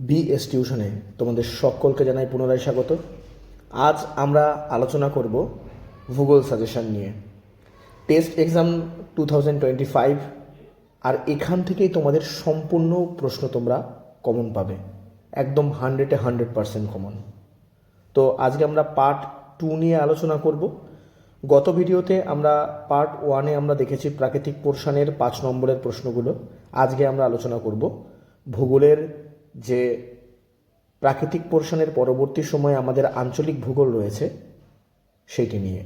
BS টিউশনে তোমাদের সকলকে জানাই পুনরায় স্বাগত। আজ আমরা আলোচনা করব ভূগোল সাজেশন নিয়ে। Test exam two thousand twenty five আর এখান থেকেই তোমাদের সম্পূর্ণ প্রশ্ন তোমরা কমন পাবে। একদম হান্ড্রেডে হান্ড্রেড পার্সেন্ট কমন তো আজকে আমরা পার্ট টু নিয়ে আলোচনা করব। গত ভিডিওতে আমরা পার্ট ওয়ানে আমরা দেখেছি প্রাকৃতিক পোর্শনের পাঁচ নম্বরের প্রশ্নগুলো। আজকে আমরা আলোচনা করব ভূগোলের যে প্রাকৃতিক পোর্শনের পরবর্তী সময়ে আমাদের আঞ্চলিক ভূগোল রয়েছে, সেইটি নিয়ে।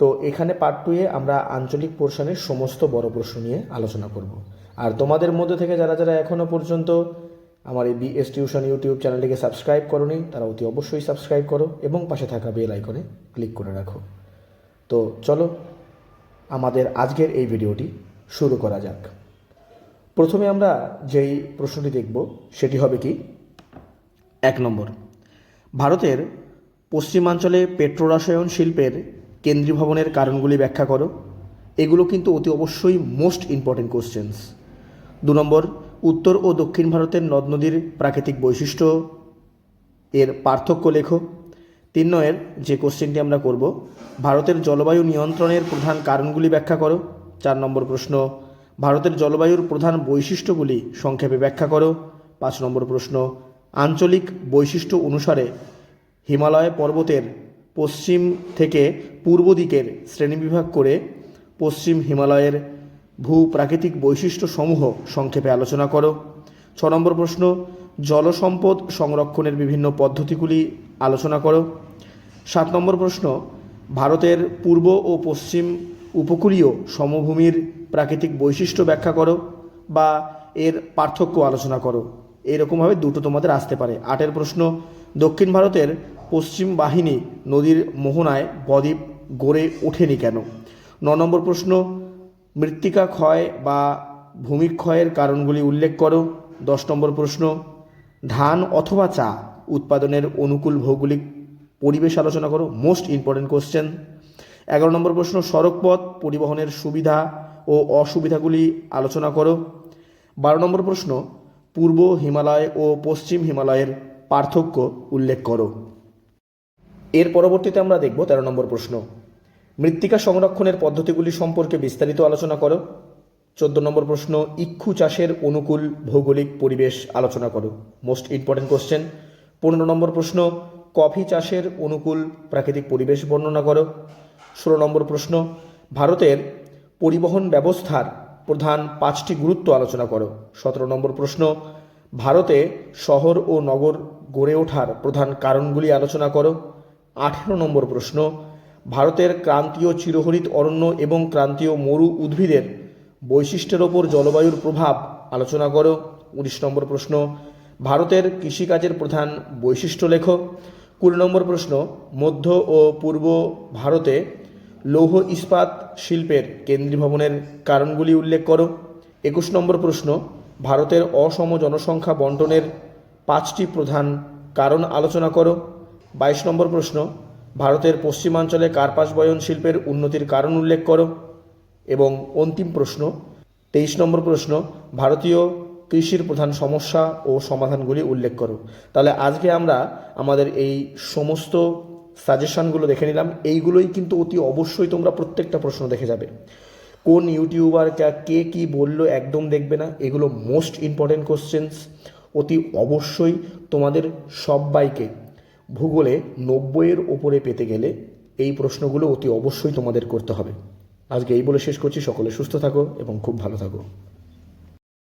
তো এখানে পার্ট টুয়ে আমরা আঞ্চলিক পোর্শনের সমস্ত বড় প্রশ্ন নিয়ে আলোচনা করব। আর তোমাদের মধ্যে থেকে যারা যারা এখনও পর্যন্ত আমার এই বিএস টিউশন ইউটিউব চ্যানেলটিকে সাবস্ক্রাইব করোনি, তারা অতি অবশ্যই সাবস্ক্রাইব করো এবং পাশে থাকা বেল আইকনে ক্লিক করে রাখো। তো চলো, আমাদের আজকের এই ভিডিওটি শুরু করা যাক। প্রথমে আমরা যেই প্রশ্নটি দেখব, সেটি হবে কি? এক নম্বর, ভারতের পশ্চিমাঞ্চলে পেট্রোরাসায়ন শিল্পের কেন্দ্রীভবনের কারণগুলি ব্যাখ্যা করো। এগুলো কিন্তু অতি অবশ্যই মোস্ট ইম্পর্টেন্ট কোশ্চেন্স দু নম্বর, উত্তর ও দক্ষিণ ভারতের নদ নদীর প্রাকৃতিক বৈশিষ্ট্য, এর পার্থক্য লেখো। তিন নয়ের যে কোশ্চেনটি আমরা করব, ভারতের জলবায়ু নিয়ন্ত্রণের প্রধান কারণগুলি ব্যাখ্যা করো। চার নম্বর প্রশ্ন ভারতের জলবায়ুর প্রধান বৈশিষ্ট্যগুলি সংক্ষেপে ব্যাখ্যা করো। পাঁচ নম্বর প্রশ্ন, আঞ্চলিক বৈশিষ্ট্য অনুসারে হিমালয় পর্বতের পশ্চিম থেকে পূর্ব দিকের শ্রেণীবিভাগ করে পশ্চিম হিমালয়ের ভূ প্রাকৃতিক বৈশিষ্ট্য সমূহ সংক্ষেপে আলোচনা করো। ছ নম্বর প্রশ্ন, জলসম্পদ সংরক্ষণের বিভিন্ন পদ্ধতিগুলি আলোচনা করো। সাত নম্বর প্রশ্ন, ভারতের পূর্ব ও পশ্চিম উপকূলীয় সমভূমির প্রাকৃতিক বৈশিষ্ট্য ব্যাখ্যা করো বা এর পার্থক্য আলোচনা করো। এইরকমভাবে দুটো তোমাদের আসতে পারে। আটের প্রশ্ন, দক্ষিণ ভারতের পশ্চিম বাহিনী নদীর মোহনায় বদ্বীপ গড়ে ওঠেনি কেন? ন নম্বর প্রশ্ন, মৃত্তিকা ক্ষয় বা ভূমিক্ষয়ের কারণগুলি উল্লেখ করো। দশ নম্বর প্রশ্ন, ধান অথবা চা উৎপাদনের অনুকূল ভৌগোলিক পরিবেশ আলোচনা করো। Most important question. এগারো নম্বর প্রশ্ন, সড়কপথ পরিবহনের সুবিধা ও অসুবিধাগুলি আলোচনা করো। বারো নম্বর প্রশ্ন, পূর্ব হিমালয় ও পশ্চিম হিমালয়ের পার্থক্য উল্লেখ করো। এর পরবর্তীতে আমরা দেখব তেরো নম্বর প্রশ্ন, মৃত্তিকা সংরক্ষণের পদ্ধতিগুলি সম্পর্কে বিস্তারিত আলোচনা করো। চোদ্দ নম্বর প্রশ্ন, ইক্ষু চাষের অনুকূল ভৌগোলিক পরিবেশ আলোচনা করো। মোস্ট ইম্পর্টেন্ট কোশ্চেন পনেরো নম্বর প্রশ্ন, কফি চাষের অনুকূল প্রাকৃতিক পরিবেশ বর্ণনা করো। ষোলো নম্বর প্রশ্ন, ভারতের পরিবহন ব্যবস্থার প্রধান পাঁচটি গুরুত্ব আলোচনা করো। সতেরো নম্বর প্রশ্ন, ভারতে শহর ও নগর গড়ে ওঠার প্রধান কারণগুলি আলোচনা করো। আঠেরো নম্বর প্রশ্ন, ভারতের ক্রান্তীয় চিরহরিত অরণ্য এবং ক্রান্তীয় মরু উদ্ভিদের বৈশিষ্ট্যের ওপর জলবায়ুর প্রভাব আলোচনা করো। উনিশ নম্বর প্রশ্ন, ভারতের কৃষিকাজের প্রধান বৈশিষ্ট্য লেখ। কুড়ি নম্বর প্রশ্ন, মধ্য ও পূর্ব ভারতে লৌহ ইস্পাত শিল্পের কেন্দ্রীভবনের কারণগুলি উল্লেখ করো। একুশ নম্বর প্রশ্ন, ভারতের অসম জনসংখ্যা বন্টনের পাঁচটি প্রধান কারণ আলোচনা করো। বাইশ নম্বর প্রশ্ন, ভারতের পশ্চিমাঞ্চলে কার্পাস বয়ন শিল্পের উন্নতির কারণ উল্লেখ করো। এবং অন্তিম প্রশ্ন, তেইশ নম্বর প্রশ্ন, ভারতীয় কৃষির প্রধান সমস্যা ও সমাধানগুলি উল্লেখ করো। তাহলে আজকে আমরা আমাদের এই সমস্ত সাজেশনগুলো দেখে নিলাম। এইগুলোই কিন্তু অতি অবশ্যই তোমরা প্রত্যেকটা প্রশ্ন দেখে যাবে। কোন ইউটিউবার কে, কি বলল একদম দেখবে না। এগুলো মোস্ট ইম্পর্টেন্ট কোশ্চেন্স অতি অবশ্যই তোমাদের সবাইকে ভূগোলে নব্বইয়ের ওপরে পেতে গেলে এই প্রশ্নগুলো অতি অবশ্যই তোমাদের করতে হবে। আজকে এই বলে শেষ করছি। সকলে সুস্থ থাকো এবং খুব ভালো থাকো।